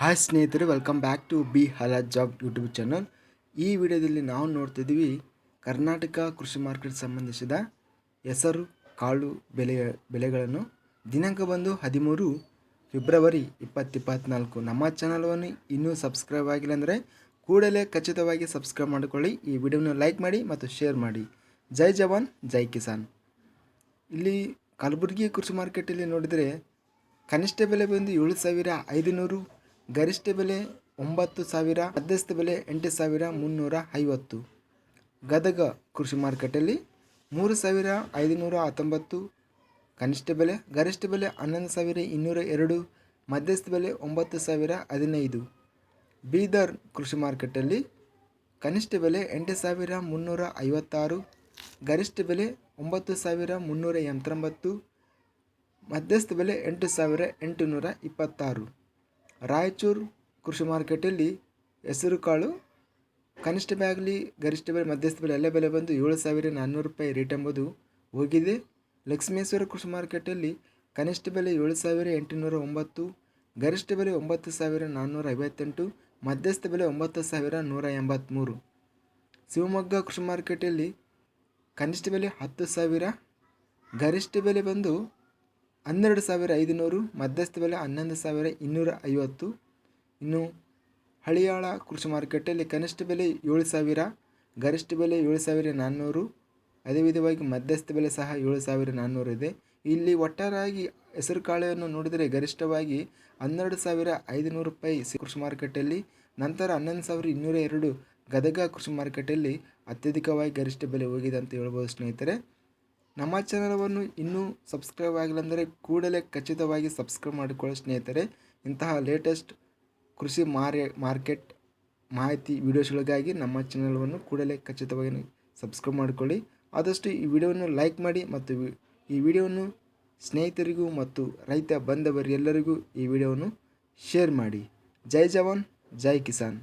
Hi ಸ್ನೇಹಿತರೆ welcome back to ಬಿ ಹಲಾ ಜಾಬ್ ಯೂಟ್ಯೂಬ್ ಚಾನಲ್ ಈ ವಿಡಿಯೋದಲ್ಲಿ ನಾವು ನೋಡ್ತಿದ್ದೀವಿ ಕರ್ನಾಟಕ ಕೃಷಿ ಮಾರ್ಕೆಟ್ ಸಂಬಂಧಿಸಿದ ಹೆಸರು, ಕಾಳು ಬೆಲೆ, ಬೆಲೆಗಳನ್ನು. ದಿನಾಂಕ ಬಂದು ಹದಿಮೂರು ಫೆಬ್ರವರಿ ಇಪ್ಪತ್ತಿಪ್ಪತ್ನಾಲ್ಕು ನಮ್ಮ ಚಾನಲನ್ನು ಇನ್ನೂ ಸಬ್ಸ್ಕ್ರೈಬ್ ಆಗಿಲ್ಲ ಅಂದರೆ ಕೂಡಲೇ ಖಚಿತವಾಗಿ ಸಬ್ಸ್ಕ್ರೈಬ್ ಮಾಡಿಕೊಳ್ಳಿ. ಈ ವಿಡಿಯೋನ ಲೈಕ್ ಮಾಡಿ ಮತ್ತು ಶೇರ್ ಮಾಡಿ. ಜೈ ಜವಾನ್, ಜೈ ಕಿಸಾನ್. ಇಲ್ಲಿ ಕಲಬುರಗಿ ಕೃಷಿ ಮಾರ್ಕೆಟಲ್ಲಿ ನೋಡಿದರೆ ಕನಿಷ್ಠ ಬೆಲೆ ಬಂದು ಏಳು ಸಾವಿರ ಐದುನೂರು ಗರಿಷ್ಠ ಬೆಲೆ ಒಂಬತ್ತು ಸಾವಿರ, ಮಧ್ಯಸ್ಥ ಬೆಲೆ ಎಂಟು ಸಾವಿರ ಮುನ್ನೂರ ಐವತ್ತು. ಗದಗ ಕೃಷಿ ಮಾರುಕಟ್ಟೆಯಲ್ಲಿ ಮೂರು ಸಾವಿರ ಐದುನೂರ ಹತ್ತೊಂಬತ್ತು. ಕನಿಷ್ಠ ಬೆಲೆ, ಗರಿಷ್ಠ ಬೆಲೆ ಹನ್ನೊಂದು ಸಾವಿರ ಇನ್ನೂರ ಎರಡು, ಮಧ್ಯಸ್ಥ ಬೆಲೆ ಒಂಬತ್ತು ಸಾವಿರ ಹದಿನೈದು. ಬೀದರ್ ಕೃಷಿ ಮಾರುಕಟ್ಟೆಯಲ್ಲಿ ಕನಿಷ್ಠ ಬೆಲೆ ಎಂಟು ಸಾವಿರ ಮುನ್ನೂರ ಐವತ್ತಾರು. ಗರಿಷ್ಠ ಬೆಲೆ ಒಂಬತ್ತು ಸಾವಿರ ಮುನ್ನೂರ ಎಂಬತ್ತೊಂಬತ್ತು. ಮಧ್ಯಸ್ಥ ಬೆಲೆ ಎಂಟು ಸಾವಿರ ಎಂಟುನೂರ ಇಪ್ಪತ್ತಾರು. ರಾಯಚೂರು ಕೃಷಿ ಮಾರ್ಕೆಟಲ್ಲಿ ಹೆಸರುಕಾಳು ಕನಿಷ್ಠ ಬೆಲೆ ಆಗಲಿ ಗರಿಷ್ಠ ಬೆಲೆ ಮಧ್ಯಸ್ಥ ಬೆಲೆ ಎಲ್ಲ ಬೆಲೆ ಬಂದು ಏಳು ಸಾವಿರ ನಾನ್ನೂರು ರೂಪಾಯಿ ರೇಟ್ ಎಂಬುದು ಹೋಗಿದೆ. ಲಕ್ಷ್ಮೇಶ್ವರ ಕೃಷಿ ಮಾರ್ಕೆಟಲ್ಲಿ ಕನಿಷ್ಠ ಬೆಲೆ ಏಳು ಸಾವಿರ ಎಂಟುನೂರ ಒಂಬತ್ತು, ಗರಿಷ್ಠ ಬೆಲೆ ಒಂಬತ್ತು ಸಾವಿರ ನಾನ್ನೂರ ಐವತ್ತೆಂಟು, ಮಧ್ಯಸ್ಥ ಬೆಲೆ ಒಂಬತ್ತು ಸಾವಿರ ನೂರ ಎಂಬತ್ತ್ಮೂರು ಶಿವಮೊಗ್ಗ ಕೃಷಿ ಮಾರ್ಕೆಟಲ್ಲಿ ಕನಿಷ್ಠ ಬೆಲೆ ಹತ್ತು ಸಾವಿರ, ಗರಿಷ್ಠ ಬೆಲೆ ಬಂದು ಹನ್ನೆರಡು ಸಾವಿರ ಐದುನೂರು, ಮಧ್ಯಸ್ಥ ಬೆಲೆ ಹನ್ನೊಂದು ಸಾವಿರ ಇನ್ನೂರ ಐವತ್ತು ಇನ್ನು ಹಳಿಯಾಳ ಕೃಷಿ ಮಾರುಕಟ್ಟೆಯಲ್ಲಿ ಕನಿಷ್ಠ ಬೆಲೆ ಏಳು ಸಾವಿರ, ಗರಿಷ್ಠ ಬೆಲೆ ಏಳು ಸಾವಿರ ನಾನ್ನೂರು ಅದೇ ವಿಧವಾಗಿ ಮಧ್ಯಸ್ಥ ಬೆಲೆ ಸಹ ಏಳು ಸಾವಿರ ನಾನ್ನೂರು ಇದೆ. ಇಲ್ಲಿ ಒಟ್ಟಾರಾಗಿ ಹೆಸರು ಕಾಳೆಯನ್ನು ನೋಡಿದರೆ ಗರಿಷ್ಠವಾಗಿ ಹನ್ನೆರಡು ಸಾವಿರ ಐದುನೂರು ರೂಪಾಯಿ ಸಿ- ಕೃಷಿ ಮಾರುಕಟ್ಟೆಯಲ್ಲಿ, ನಂತರ ಹನ್ನೊಂದು ಸಾವಿರ ಇನ್ನೂರ ಎರಡು ಗದಗ ಕೃಷಿ ಮಾರುಕಟ್ಟೆಯಲ್ಲಿ ಅತ್ಯಧಿಕವಾಗಿ ಗರಿಷ್ಠ ಬೆಲೆ ಹೋಗಿದೆ ಅಂತ ಹೇಳ್ಬೋದು ಸ್ನೇಹಿತರೆ. ನಮ್ಮ ಚಾನಲವನ್ನು ಇನ್ನೂ ಸಬ್ಸ್ಕ್ರೈಬ್ ಆಗಿಲ್ಲ ಅಂದರೆ ಕೂಡಲೇ ಖಚಿತವಾಗಿ ಸಬ್ಸ್ಕ್ರೈಬ್ ಮಾಡಿಕೊಳ್ಳಿ ಸ್ನೇಹಿತರೆ. ಇಂತಹ ಲೇಟೆಸ್ಟ್ ಕೃಷಿ ಮಾರ್ಯ, ಮಾರ್ಕೆಟ್ ಮಾಹಿತಿ ವಿಡಿಯೋಸ್ಗಳಿಗಾಗಿ ನಮ್ಮ ಚಾನಲನ್ನು ಕೂಡಲೇ ಖಚಿತವಾಗಿ ಸಬ್ಸ್ಕ್ರೈಬ್ ಮಾಡಿಕೊಳ್ಳಿ. ಆದಷ್ಟು ಈ ವಿಡಿಯೋವನ್ನು ಲೈಕ್ ಮಾಡಿ ಮತ್ತು ಈ ವಿಡಿಯೋವನ್ನು ಸ್ನೇಹಿತರಿಗೂ ಮತ್ತು ರೈತ ಬಂಧವರೆಲ್ಲರಿಗೂ ಈ ವಿಡಿಯೋವನ್ನು ಶೇರ್ ಮಾಡಿ. ಜೈ ಜವಾನ್, ಜೈ ಕಿಸಾನ್.